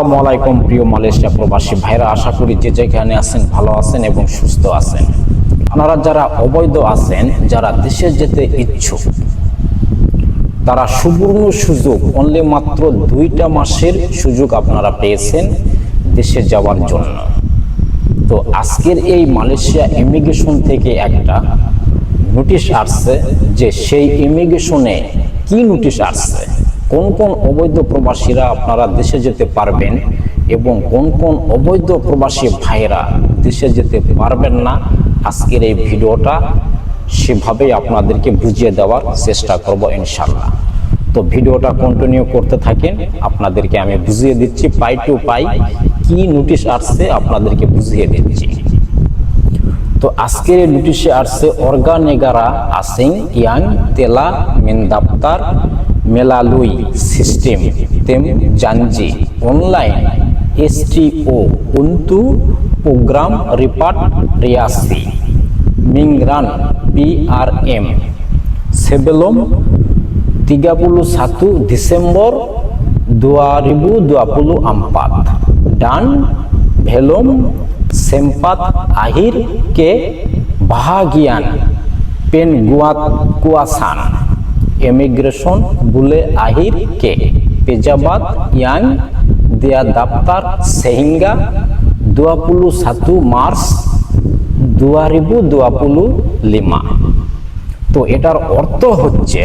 আসসালামু আলাইকুম প্রিয় মালয়েশিয়া প্রবাসী ভাইরা, আশা করি যে যেখানে আছেন ভালো আছেন এবং সুস্থ আছেন। আপনারা যারা অবৈধ আছেন, যারা দেশে যেতে ইচ্ছুক, তারা সুবর্ণ সুযোগ অনলি মাত্র দুইটা মাসের সুযোগ আপনারা পেয়েছেন দেশে যাওয়ার জন্য। তো আজকের এই মালয়েশিয়া ইমিগ্রেশন থেকে একটা নোটিশ আসছে যে সেই ইমিগ্রেশনে কি নোটিশ আসছে? কোন কোন অবৈধ প্রবাসীরা আপনারা দেশে যেতে পারবেন এবং কোন কোন অবৈধ প্রবাসী ভাইরা দেশে যেতে পারবেন না, আজকের এই ভিডিওটা সেভাবেই আপনাদেরকে বুঝিয়ে দেওয়ার চেষ্টা করব ইনশাল্লাহ তো ভিডিওটা কন্টিনিউ করতে থাকেন, আপনাদেরকে আমি বুঝিয়ে দিচ্ছি পাই টু পাই কি নোটিশ আসছে আপনাদেরকে বুঝিয়ে দিচ্ছি। তো আজকের এই নোটিশে আসছে অর্গানেগারা, আসিং, ইয়াং, তেলা মেন মেন্দাপ্তার মেলালুই system তেম জানজি online এসটিও উন্তু programme রিপার্ট Reasi মিংরান PRM sebelum 31 Desember 2024 dan belum sempat akhir emigration বুলে আহির কে? পেজাবাদ, ইয়াং, দেয়া দাপ্তার, সেহিঙ্গা, দুয়াপুলু সাতু মার্চ দুয়ারিবু, দুয়াপুলু, লিমা। তো এটার অর্থ হচ্ছে,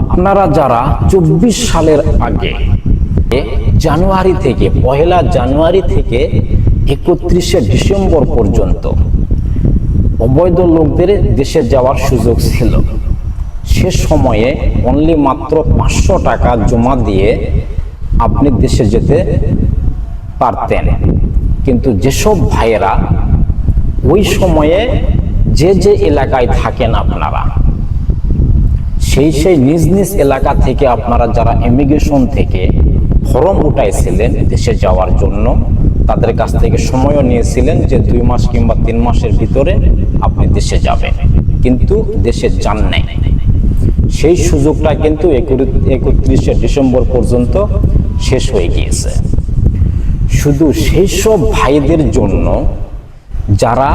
আপনারা যারা চব্বিশ সালের আগে জানুয়ারি থেকে, পহেলা জানুয়ারি থেকে একত্রিশে ডিসেম্বর পর্যন্ত অবৈধ লোকদের দেশে যাওয়ার সুযোগ ছিল। সে সময়ে অনলি মাত্র পাঁচশো টাকা জমা দিয়ে আপনি দেশে যেতে পারতেন। কিন্তু যেসব ভাইয়েরা ওই সময়ে যে যে এলাকায় থাকেন আপনারা, সেই সেই নিজ নিজ এলাকা থেকে আপনারা যারা ইমিগ্রেশন থেকে ফর্ম উঠাইছিলেন দেশে যাওয়ার জন্য, তাদের কাছ থেকে সময়ও নিয়েছিলেন যে দুই মাস কিংবা তিন মাসের ভিতরে আপনি দেশে যাবেন। কিন্তু দেশে যান নাই। সেই সুযোগটা কিন্তু একত্রিশে ডিসেম্বর পর্যন্ত শেষ হয়ে গিয়েছে। শুধু সেই সব ভাইদের জন্য, যারা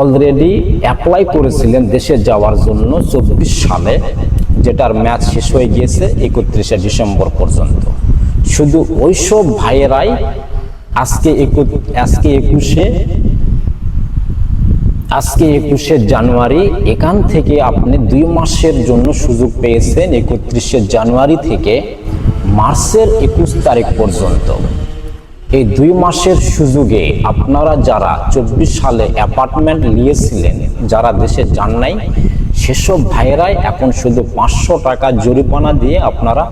অলরেডি অ্যাপ্লাই করেছিলেন দেশে যাওয়ার জন্য চব্বিশ সালে, যেটার ম্যাচ শেষ হয়ে গিয়েছে একত্রিশে ডিসেম্বর পর্যন্ত। শুধু ওইসব ভাইয়েরাই আজকে আজকে একুশে আজকে একুশে জানুয়ারি, এখান থেকে আপনি দুই মাসের জন্য সুযোগ পেয়েছেন একত্রিশে জানুয়ারি থেকে মার্চের একুশ তারিখ পর্যন্ত। এই দুই মাসের সুযোগে আপনারা যারা চব্বিশ সালে অ্যাপার্টমেন্ট নিয়েছিলেন, যারা দেশে যান নাই, সেসব ভাইয়েরাই এখন শুধু পাঁচশো টাকা জরিমানা দিয়ে আপনারা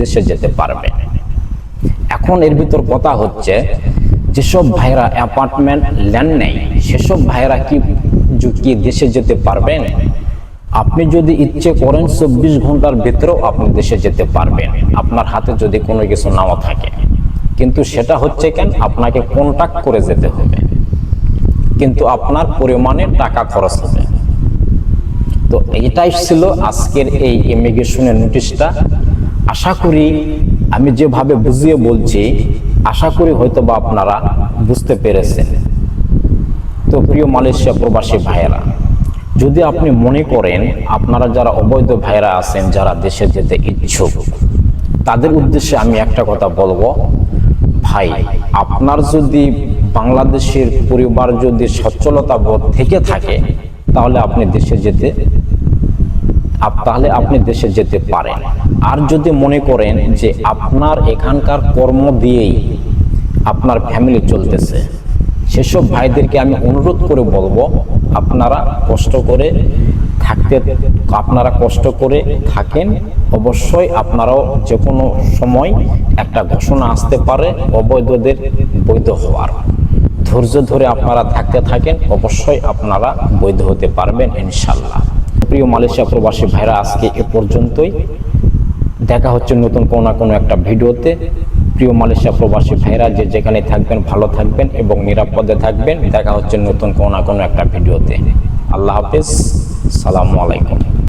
দেশে যেতে পারবেন। এখন এর ভিতর কথা হচ্ছে যেসব ভাইয়েরা অ্যাপার্টমেন্ট ল্যান্ড নেই সেসব ভাইয়েরা কি কি দেশে যেতে পারবেন? আপনি যদি ইচ্ছে করেন চব্বিশ ঘণ্টার ভিতরেও আপনি দেশে যেতে পারবেন। আপনার হাতে যদি কোনো কিছু নাও থাকে। কিন্তু সেটা হচ্ছে কেন? আপনাকে কন্ট্যাক্ট করে যেতে হবে। কিন্তু আপনার পরিমাণে টাকা খরচ হবে। তো এটাই ছিল আজকের এই ইমিগ্রেশনের নোটিশটা আশা করি আমি যেভাবে বুঝিয়ে বলছি আশা করি হয়তো বা আপনারা বুঝতে পেরেছেন। তো প্রিয় মালয়েশিয়া প্রবাসী ভাইয়েরা, যদি আপনি মনে করেন আপনারা যারা অবৈধ ভাইয়েরা আছেন, যারা দেশে যেতে ইচ্ছুক, তাদের উদ্দেশ্যে আমি একটা কথা বলব, ভাই, আপনার যদি বাংলাদেশের পরিবার যদি সচ্ছলতা বোধ থেকে থাকে, তাহলে আপনি দেশে যেতে তাহলে আপনি দেশে যেতে পারেন। আর যদি মনে করেন যে আপনার এখানকার কর্ম দিয়েই আপনার ফ্যামিলি চলতেছে, সেসব ভাইদেরকে আমি অনুরোধ করে বলব, আপনারা কষ্ট করে থাকতে, আপনারা কষ্ট করে থাকেন। অবশ্যই আপনারাও যে কোনো সময় একটা ঘোষণা আসতে পারে অবৈধদের বৈধ হওয়ার। ধৈর্য ধরে আপনারা থাকতে থাকেন, অবশ্যই আপনারা বৈধ হতে পারবেন ইনশাল্লাহ প্রিয় মালয়েশিয়া প্রবাসী ভাইরা, আজকে এ পর্যন্তই। দেখা হচ্ছে নতুন কোনো না কোনো একটা ভিডিওতে। প্রিয় মালয়েশিয়া প্রবাসী ভাইরা, যে যেখানে থাকবেন, ভালো থাকবেন এবং নিরাপদে থাকবেন। দেখা হচ্ছে নতুন কোনো না কোনো একটা ভিডিওতে। আল্লাহ হাফিজ। সালামু আলাইকুম।